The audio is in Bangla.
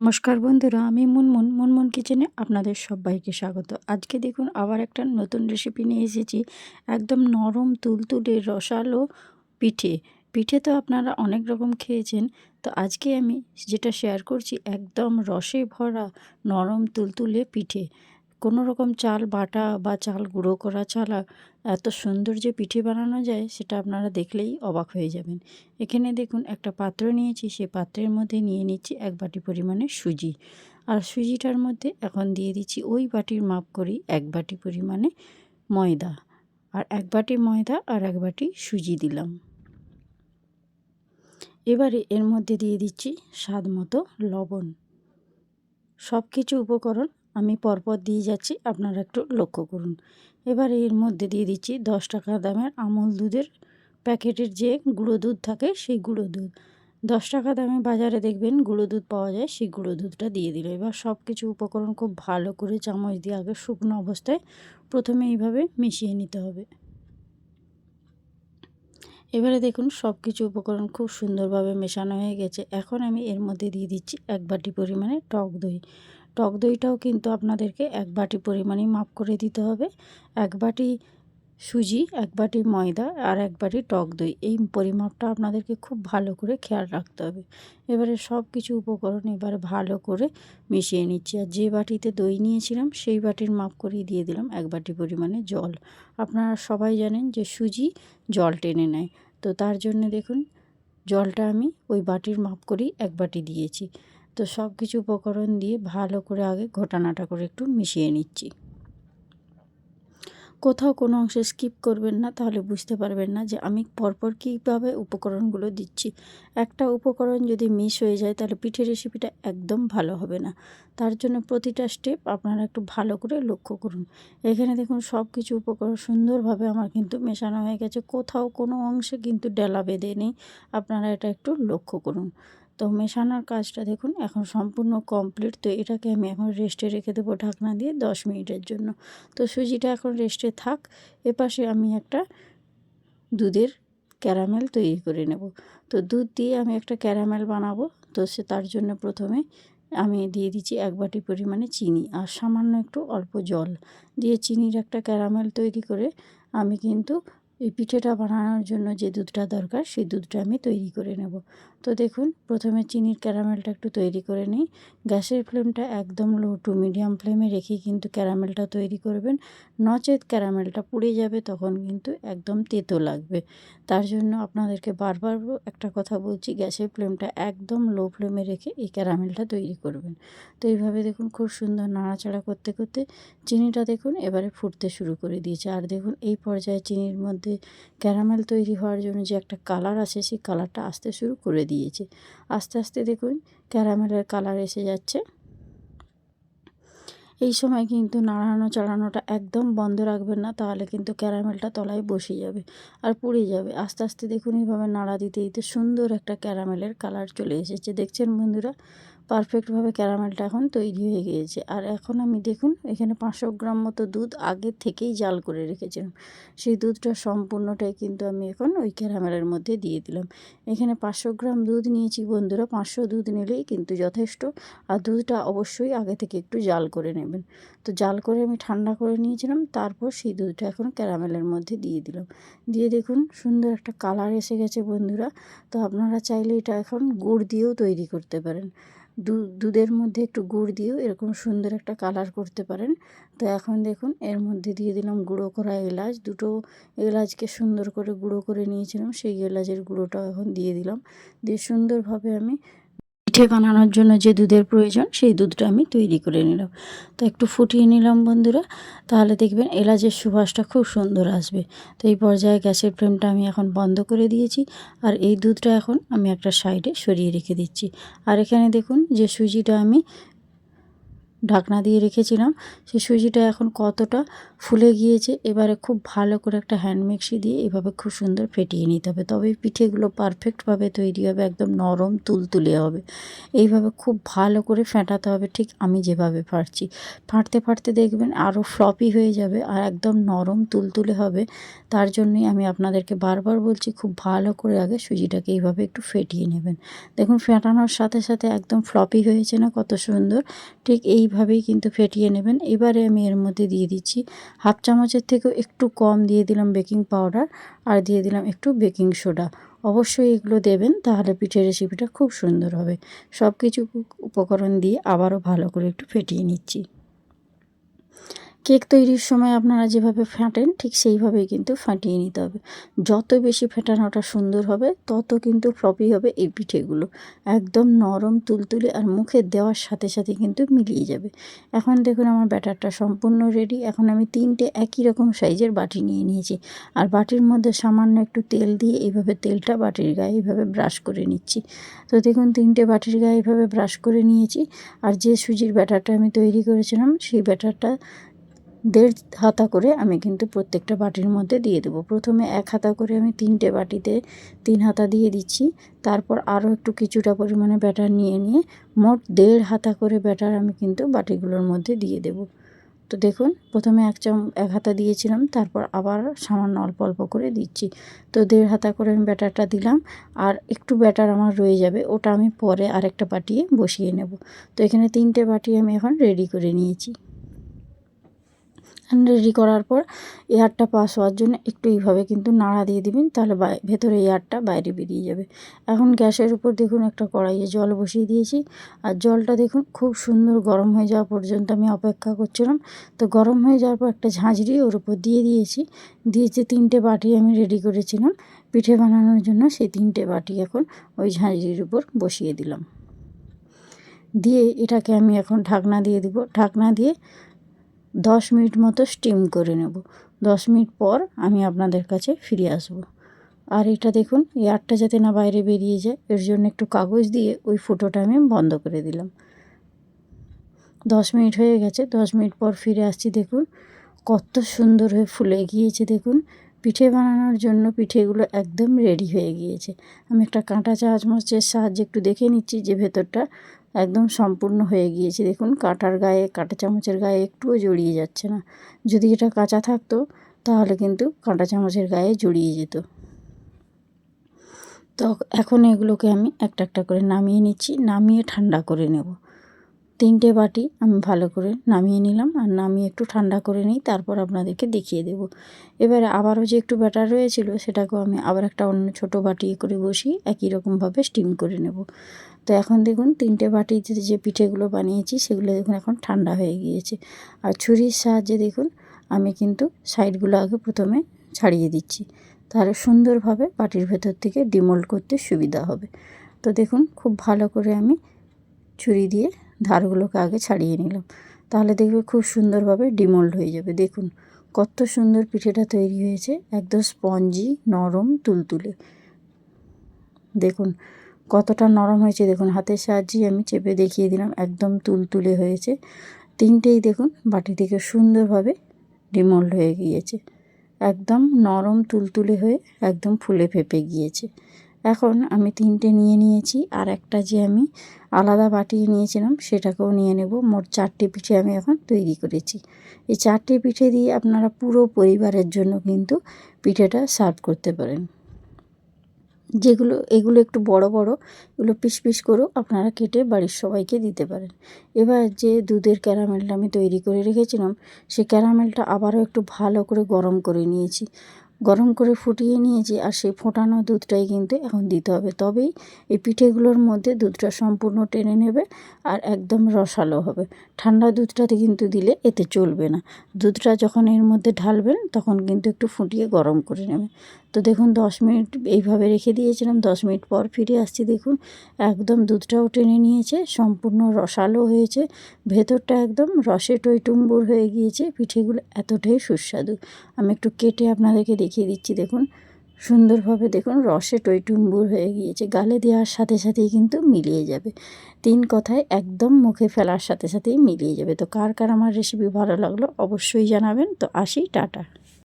নমস্কার বন্ধুরা, আমি মুনমুন মুনমুন কিচেনে আপনাদের সবাইকে স্বাগত। আজকে দেখুন আবার একটা নতুন রেসিপি নিয়ে এসেছি, একদম নরম তুলতুলে রসালো পিঠে। পিঠে তো আপনারা অনেক রকম খেয়েছেন, তো আজকে আমি যেটা শেয়ার করছি একদম রসে ভরা নরম তুলতুলে পিঠে। কোনো রকম চাল, বাটা বা চাল গুঁড়ো করা ছাড়া এত সুন্দর যে পিঠে বানানো যায়, সেটা আপনারা দেখলেই অবাক হয়ে যাবেন। এখানে দেখুন, একটা পাত্র নিয়েছি সেই পাত্রের মধ্যে নিয়ে নিচ্ছি এক বাটি পরিমাণে সুজি। আর সুজিটার মধ্যে এখন দিয়ে দিচ্ছি ওই বাটির মাপ করি এক বাটি পরিমাণে ময়দা। আর এক বাটি ময়দা আর এক বাটি সুজি দিলাম। এবারে এর মধ্যে দিয়ে দিচ্ছি স্বাদ মতো লবণ। সব কিছু উপকরণ আমি পরপর দিয়ে যাচ্ছি, আপনারা একটু লক্ষ্য করুন। এবার এর মধ্যে দিয়ে দিচ্ছি দশ টাকা দামের আমুল দুধের প্যাকেটের যে গুঁড়ো দুধ থাকে সেই গুঁড়ো দুধ। দশ টাকা দামে বাজারে দেখবেন গুঁড়ো দুধ পাওয়া যায়, সেই গুঁড়ো দুধটা দিয়ে দিল। এবার সব কিছু উপকরণ খুব ভালো করে চামচ দিয়ে আগে শুকনো অবস্থায় প্রথমে এইভাবে মিশিয়ে নিতে হবে। এবারে দেখুন সব কিছু উপকরণ খুব সুন্দরভাবে মেশানো হয়ে গেছে। এখন আমি এর মধ্যে দিয়ে দিচ্ছি এক বাটি পরিমাণে টক দই। টক দইটাও কিন্তু আপনাদেরকে এক বাটি পরিমাণেই মাপ করে দিতে হবে। এক বাটি সুজি, এক বাটি ময়দা আর এক বাটি টক দই। এই পরিমাপটা আপনাদেরকে খুব ভালো করে খেয়াল রাখতে হবে। এবারে সব কিছু উপকরণ এবারে ভালো করে মিশিয়ে নিচ্ছি। আর যে বাটিতে দই নিয়েছিলাম, সেই বাটির মাপ করেই দিয়ে দিলাম এক বাটি পরিমাণে জল। আপনারা সবাই জানেন যে সুজি জল টেনে নেয়। তো তার জন্য দেখুন, জলটা আমি ওই বাটির মাপ করেই এক বাটি দিয়েছি। তো সব কিছু উপকরণ দিয়ে ভালো করে আগে ঘটানাটা করে একটু মিশিয়ে নিচ্ছি। কোথাও কোনো অংশে স্কিপ করবেন না, তাহলে বুঝতে পারবেন না যে আমি পরপর কীভাবে উপকরণগুলো দিচ্ছি। একটা উপকরণ যদি মিস হয়ে যায়, তাহলে পিঠের রেসিপিটা একদম ভালো হবে না। তার জন্য প্রতিটা স্টেপ আপনারা একটু ভালো করে লক্ষ্য করুন। এখানে দেখুন সব কিছু উপকরণ সুন্দরভাবে আমার কিন্তু মেশানো হয়ে গেছে। কোথাও কোনো অংশে কিন্তু ডেলা বেঁধে নেই। আপনারা এটা একটু লক্ষ্য করুন। তো মেশানোর কাজটা দেখুন, এখন সম্পূর্ণ কমপ্লিট তো এটাকে আমি এখন রেস্টে রেখে দেবো ঢাকনা দিয়ে দশ মিনিটের জন্য। তো সুজিটা এখন রেস্টে থাক, এপাশে আমি একটা দুধের ক্যারামেল তৈরি করে নেব। তো দুধ দিয়ে আমি একটা ক্যারামেল বানাবো, তো সে তার জন্য প্রথমে আমি দিয়ে দিচ্ছি এক বাটি পরিমাণে চিনি আর সামান্য একটু অল্প জল। দিয়ে চিনির একটা ক্যারামেল তৈরি করে আমি কিন্তু এই পিঠেটা বানানোর জন্য যে দুধটা দরকার, সেই দুধটা আমি তৈরি করে নেব। তো দেখুন, প্রথমে চিনির ক্যারামেলটা একটু তৈরি করে নিই। গ্যাসের ফ্লেমটা একদম লো টু মিডিয়াম ফ্লেমে রেখে কিন্তু ক্যারামেলটা তৈরি করবেন। নচেত ক্যারামেলটা পুড়ে যাবে, তখন কিন্তু একদম তেতো লাগবে। তার জন্য আপনাদেরকে বারবার একটা কথা বলছি, গ্যাসের ফ্লেমটা একদম লো ফ্লেমে রেখে এই ক্যারামেলটা তৈরি করবেন। তো এইভাবে দেখুন, খুব সুন্দর নাড়াচাড়া করতে করতে চিনিটা দেখুন এবারে ফুটতে শুরু করে দিয়েছে। আর দেখুন, এই পর্যায়ে চিনির মধ্যে ক্যারামেল তৈরি হওয়ার জন্য যে একটা কালার আছে সেই কালারটা আসতে শুরু করে দিয়েছে। আস্তে আস্তে দেখুন, ক্যারামেলের কালার এসে যাচ্ছে। এই সময় কিন্তু নাড়ানো চাড়ানোটা একদম বন্ধ রাখবেন না, তাহলে কিন্তু ক্যারামেলটা তলায় বসে যাবে আর পুড়ে যাবে। আস্তে আস্তে দেখুন, এইভাবে নাড়া দিতে দিতে সুন্দর একটা ক্যারামেলের কালার চলে এসেছে। দেখছেন বন্ধুরা? পারফেক্টভাবে ক্যারামেলটা এখন তৈরি হয়ে গিয়েছে। আর এখন আমি দেখুন, এখানে পাঁচশো গ্রাম মতো দুধ আগে থেকেই জাল করে রেখেছিলাম। সেই দুধটা সম্পূর্ণটাই কিন্তু আমি এখন ওই ক্যারামেলের মধ্যে দিয়ে দিলাম। এখানে পাঁচশো গ্রাম দুধ নিয়েছি বন্ধুরা, পাঁচশো দুধ নিলেই কিন্তু যথেষ্ট। আর দুধটা অবশ্যই আগে থেকে একটু জাল করে নেবেন। তো জাল করে আমি ঠান্ডা করে নিয়েছিলাম, তারপর সেই দুধটা এখন ক্যারামেলের মধ্যে দিয়ে দিলাম। দিয়ে দেখুন, সুন্দর একটা কালার এসে গেছে বন্ধুরা। তো আপনারা চাইলে এটা এখন গুড় দিয়েও তৈরি করতে পারেন। দুধের মধ্যে একটু গুড় দিয়েও এরকম সুন্দর একটা কালার করতে পারেন। তো এখন দেখুন, এর মধ্যে দিয়ে দিলাম গুঁড়ো করা এলাচ। দুটো এলাচকে সুন্দর করে গুঁড়ো করে নিয়েছিলাম, সেই এলাচের গুঁড়োটাও এখন দিয়ে দিলাম। দিয়ে সুন্দরভাবে আমি পিঠে বানানোর জন্য যে দুধের প্রয়োজন, সেই দুধটা আমি তৈরি করে নিলাম। তো একটু ফুটিয়ে নিলাম বন্ধুরা, তাহলে দেখবেন এলাচের সুবাসটা খুব সুন্দর আসবে। তো এই পর্যায়ে গ্যাসের ফ্লেমটা আমি এখন বন্ধ করে দিয়েছি, আর এই দুধটা এখন আমি একটা সাইডে সরিয়ে রেখে দিচ্ছি। আর এখানে দেখুন যে সুজিটা আমি ঢাকনা দিয়ে রেখেছিলাম। সেই সুজিটা এখন কতটা ফুলে গিয়েছে, এবারে খুব ভালো করে একটা হ্যান্ড মিক্সি দিয়ে এভাবে খুব সুন্দর ফেটিয়ে নিতে হবে। তবেই পিঠেগুলো পারফেক্টভাবে তৈরি হবে, একদম নরম তুলতুলে হবে। এইভাবে খুব ভালো করে ফেটাতে হবে, ঠিক আমি যেভাবে ফাটছি। ফাটতে ফাটতে দেখবেন আরও ফ্লপি হয়ে যাবে আর একদম নরম তুলতুলে হবে। তার জন্যই আমি আপনাদেরকে বারবার বলছি, খুব ভালো করে আগে সুজিটাকে এইভাবে একটু ফেটিয়ে নেবেন। দেখুন, ফেটানোর সাথে সাথে একদম ফ্লপি হয়েছে না, কত সুন্দর। ঠিক এইভাবেই কিন্তু ফেটিয়ে নেবেন। এবারে আমি এর মধ্যে দিয়ে দিচ্ছি হাফ চামচের থেকেও একটু কম দিয়ে দিলাম বেকিং পাউডার আর দিয়ে দিলাম একটু বেকিং সোডা। অবশ্যই এগুলো দেবেন তাহলে পিঠের রেসিপিটা খুব সুন্দর হবে। সব কিছু উপকরণ দিয়ে আবারও ভালো করে একটু ফেটিয়ে নিচ্ছি। কেক তৈরির সময় আপনারা যেভাবে ফাটেন, ঠিক সেইভাবেই কিন্তু ফাটিয়ে নিতে হবে। যত বেশি ফেটানোটা সুন্দর হবে, তত কিন্তু ফ্লপি হবে এই পিঠেগুলো। একদম নরম, তুলতুলে আর মুখে দেওয়ার সাথে সাথে কিন্তু মিলিয়ে যাবে। এখন দেখুন আমার ব্যাটারটা সম্পূর্ণ রেডি এখন আমি তিনটে একই রকম সাইজের বাটি নিয়ে নিয়েছি। আর বাটির মধ্যে সামান্য একটু তেল দিয়ে এইভাবে তেলটা বাটির গায়ে এইভাবে ব্রাশ করে নিচ্ছি। তো দেখুন তিনটে বাটির গায়ে এইভাবে ব্রাশ করে নিয়েছি। আর যে সুজির ব্যাটারটা আমি তৈরি করেছিলাম, সেই ব্যাটারটা দেড় হাতা করে আমি কিন্তু প্রত্যেকটা বাটির মধ্যে দিয়ে দেবো। প্রথমে এক হাতা করে আমি তিনটে বাটিতে তিন হাতা দিয়ে দিচ্ছি। তারপর আরও একটু কিছুটা পরিমাণে ব্যাটার নিয়ে নিয়ে মোট দেড় হাতা করে ব্যাটার আমি কিন্তু বাটিগুলোর মধ্যে দিয়ে দেব। তো দেখুন, প্রথমে এক চাম, এক হাতা দিয়েছিলাম, তারপর আবার সামান্য অল্প অল্প করে দিচ্ছি। তো দেড় হাতা করে আমি ব্যাটারটা দিলাম, আর একটু ব্যাটার আমার রয়ে যাবে, ওটা আমি পরে আরেকটা বাটিয়ে বসিয়ে নেব। তো এখানে তিনটে বাটি আমি এখন রেডি করে নিয়েছি। রেডি করার পর এয়ারটা পাস হওয়ার জন্য একটু এইভাবে কিন্তু নাড়া দিয়ে দিবেন, তাহলে ভেতরে এয়ারটা বাইরে বেরিয়ে যাবে। এখন গ্যাসের উপর দেখুন একটা কড়াইয়ে জল বসিয়ে দিয়েছি। আর জলটা দেখুন খুব সুন্দর গরম হয়ে যাওয়া পর্যন্ত আমি অপেক্ষা করছিলাম। তো গরম হয়ে যাওয়ার পর একটা ঝাঁঝরি ওর উপর দিয়ে দিয়েছি। দিয়েছি তিনটে বাটি আমি রেডি করেছিলাম, পিঠে বানানোর জন্য সেই তিনটে বাটি এখন ওই ঝাঁঝরির উপর বসিয়ে দিলাম। দিয়ে এটাকে আমি এখন ঢাকনা দিয়ে দিব। ঢাকনা দিয়ে দশ মিনিট মতো স্টিম করে নেব। দশ মিনিট পর আমি আপনাদের কাছে ফিরে আসব। আর এটা দেখুন এয়ারটা যাতে না বাইরে বেরিয়ে যায়, এর জন্য একটু কাগজ দিয়ে ওই ফুটোটা আমি বন্ধ করে দিলাম। দশ মিনিট হয়ে গেছে, দশ মিনিট পর ফিরে আসছি, দেখুন, কত সুন্দর হয়ে ফুলে গিয়েছে, দেখুন। পিঠে বানানোর জন্য পিঠেগুলো একদম রেডি হয়ে গিয়েছে। আমি একটা কাঁটা চামচের সাহায্যে একটু দেখে নিচ্ছি যে ভেতরটা একদম সম্পূর্ণ হয়ে গিয়েছে। দেখুন কাটার গায়ে, কাঁটা চামচের গায়ে একটুও জড়িয়ে যাচ্ছে না। যদি এটা কাঁচা থাকতো, তাহলে কিন্তু কাঁটা চামচের গায়ে জড়িয়ে যেত। তো এখন এগুলোকে আমি একটা একটা করে নামিয়ে নিচ্ছি, নামিয়ে ঠান্ডা করে নেব। তিনটে বাটি আমি ভালো করে নামিয়ে নিলাম, আর নামিয়ে একটু ঠান্ডা করে নিই, তারপর আপনাদেরকে দেখিয়ে দেব। এবারে আবারও যে একটু ব্যাটার রয়েছিল, সেটাকেও আমি আবার একটা অন্য ছোটো বাটি করে বসিয়ে একই রকমভাবে স্টিম করে নেব। তো এখন দেখুন তিনটে বাটিতে যে পিঠেগুলো বানিয়েছি সেগুলো দেখুন এখন ঠান্ডা হয়ে গিয়েছে। আর ছুরির সাহায্যে দেখুন আমি কিন্তু সাইডগুলো আগে প্রথমে ছাড়িয়ে দিচ্ছি। তাহলে সুন্দরভাবে বাটির ভেতর থেকে ডিমোল্ড করতে সুবিধা হবে। তো দেখুন খুব ভালো করে আমি ছুরি দিয়ে ধারগুলোকে আগে ছাড়িয়ে নিলাম। তাহলে দেখবে খুব সুন্দরভাবে ডিমোল্ড হয়ে যাবে। দেখুন কত সুন্দর পিঠেটা তৈরি হয়েছে। একদম স্পঞ্জি, নরম, তুলতুলে। দেখুন কতটা নরম হয়েছে দেখুন, হাতের সাহায্যেই আমি চেপে দেখিয়ে দিলাম, একদম তুলতুলে হয়েছে। তিনটেই দেখুন, বাটি থেকে সুন্দরভাবে ডিমোল্ড হয়ে গিয়েছে। একদম নরম তুলতুলে হয়ে একদম ফুলে ফেপে গিয়েছে। এখন আমি তিনটে নিয়ে নিয়েছি, আর একটা যে আমি আলাদা বাটিয়ে নিয়েছিলাম, সেটাকেও নিয়ে নেব। মোট চারটে পিঠে আমি এখন তৈরি করেছি। এই চারটে পিঠে দিয়ে আপনারা পুরো পরিবারের জন্য কিন্তু পিঠেটা সার্ভ করতে পারেন। যেগুলো, এগুলো একটু বড় বড়, এগুলো পিস পিস করেও আপনারা কেটে বাড়ির সবাইকে দিতে পারেন। এবার যে দুধের ক্যারামেলটা আমি তৈরি করে রেখেছিলাম সেই ক্যারামেলটা আবারও একটু ভালো করে গরম করে নিয়েছি। গরম করে ফুটিয়ে নিয়েছি আর সেই ফোটানো দুধটাই কিন্তু এখন দিতে হবে। তবেই এই পিঠেগুলোর মধ্যে দুধটা সম্পূর্ণ টেনে নেবে আর একদম রসালো হবে। ঠান্ডা দুধটাতে কিন্তু দিলে এতে চলবে না। দুধটা যখন এর মধ্যে ঢালবেন তখন কিন্তু একটু ফুটিয়ে গরম করে নেবে। তো দেখুন, দশ মিনিট এইভাবে রেখে দিয়েছিলাম, দশ মিনিট পর ফিরে আসছি। দেখুন, একদম দুধটাও টেনে নিয়েছে, সম্পূর্ণ রসালো হয়েছে। ভেতরটা একদম রসে টইটুম্বুর হয়ে গিয়েছে। পিঠেগুলো এতটাই সুস্বাদু। আমি একটু কেটে আপনাদেরকে দেখিয়ে দিচ্ছি, দেখুন। সুন্দরভাবে দেখুন, রসে টইটুম্বুর হয়ে গিয়েছে। গালে দেওয়ার সাথে সাথেই কিন্তু মিলিয়ে যাবে। তিন কথায় একদম মুখে ফেলার সাথে সাথেই মিলিয়ে যাবে। তো কার কার আমার রেসিপি ভালো লাগল অবশ্যই জানাবেন। তো আসি, টাটা।